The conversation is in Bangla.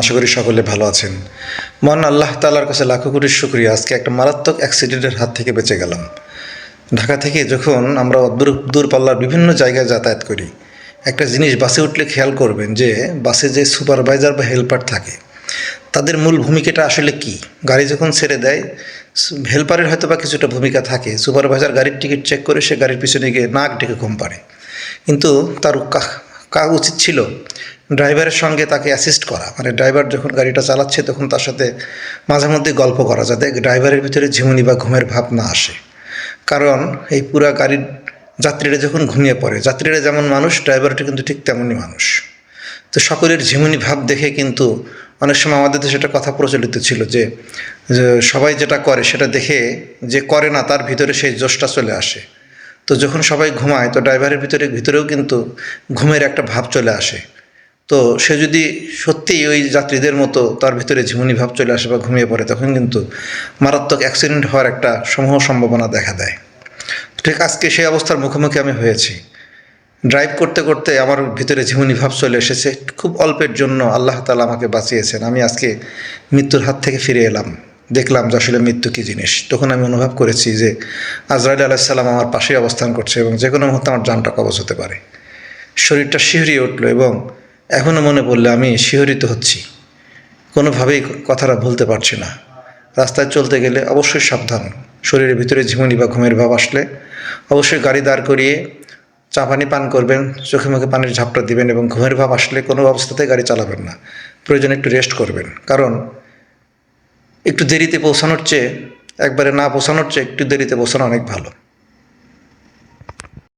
আশা করি সকলে ভালো আছেন। মহান আল্লাহ তালার কাছে লাখো কোটি শুক্রিয়া। আজকে একটা মারাত্মক অ্যাক্সিডেন্টের হাত থেকে বেঁচে গেলাম। ঢাকা থেকে যখন আমরা দূর দূরপাল্লার বিভিন্ন জায়গায় যাতায়াত করি, একটা জিনিস বাসে উঠলে খেয়াল করবেন যে, বাসে যে সুপারভাইজার বা হেল্পার থাকে, তাদের মূল ভূমিকাটা আসলে কি? গাড়ি যখন ছেড়ে দেয় হেল্পারের হয়তো বা কিছুটা ভূমিকা থাকে। সুপারভাইজার গাড়ির টিকিট চেক করে সে গাড়ির পিছনে গিয়ে নাক ডেকে ঘুম পাড়ে। কিন্তু তার কা- কা উচিত ছিল? ড্রাইভারের সঙ্গে তাকে অ্যাসিস্ট করা। মানে ড্রাইভার যখন গাড়িটা চালাচ্ছে, তখন তার সাথে মাঝে মধ্যে গল্প করা, যাতে ড্রাইভারের ভিতরে ঝিমুনি বা ঘুমের ভাব না আসে। কারণ এই পুরা গাড়ির যাত্রীরা যখন ঘুমিয়ে পড়ে, যাত্রীরা যেমন মানুষ, ড্রাইভারটা কিন্তু ঠিক তেমনই মানুষ। তো সকলের ঝিমুনি ভাব দেখে কিন্তু অনেক সময় আমাদের দেশে একটা কথা প্রচলিত ছিল যে সবাই যেটা করে, সেটা দেখে যে করে না, তার ভিতরে সেই জোশটা চলে আসে। তো যখন সবাই ঘুমায়, তো ড্রাইভারের ভিতরে, ভিতরেও কিন্তু ঘুমের একটা ভাব চলে আসে। তো সে যদি সত্যিই ওই যাত্রীদের মতো তার ভিতরে ঝিমুনি ভাব চলে আসে বা ঘুমিয়ে পড়ে, তখন কিন্তু মারাত্মক অ্যাক্সিডেন্ট হওয়ার একটা সমূহ সম্ভাবনা দেখা দেয়। ঠিক আজকে সেই অবস্থার মুখোমুখি আমি হয়েছি। ড্রাইভ করতে করতে আমার ভিতরে ঝিমুনি ভাব চলে এসেছে। খুব অল্পের জন্য আল্লাহ তালা আমাকে বাঁচিয়েছেন। আমি আজকে মৃত্যুর হাত থেকে ফিরে এলাম। দেখলাম যে আসলে মৃত্যু কী জিনিস। তখন আমি অনুভব করেছি যে আজরাইল আলাইসাল্লাম আমার পাশেই অবস্থান করছে এবং যে কোনো মুহূর্তে আমার জানটা কবচ হতে পারে। শরীরটা শিহরিয়ে উঠল এবং এখনও মনে পড়লে আমি শিহরিত হচ্ছি। কোনোভাবেই কথাটা ভুলতে পারছি না। রাস্তায় চলতে গেলে অবশ্যই সাবধান। শরীরের ভিতরে ঝিমুনি বা ঘুমের ভাব আসলে অবশ্যই গাড়ি দাঁড় করিয়ে চা পানি পান করবেন, চোখে মুখে পানির ঝাপটা দিবেন এবং ঘুমের ভাব আসলে কোনো অবস্থাতে গাড়ি চালাবেন না। প্রয়োজনে একটু রেস্ট করবেন। কারণ একটু দেরিতে পৌঁছানোর চেয়ে একবারে না পৌঁছানোর চেয়ে একটু দেরিতে পৌঁছানো অনেক ভালো।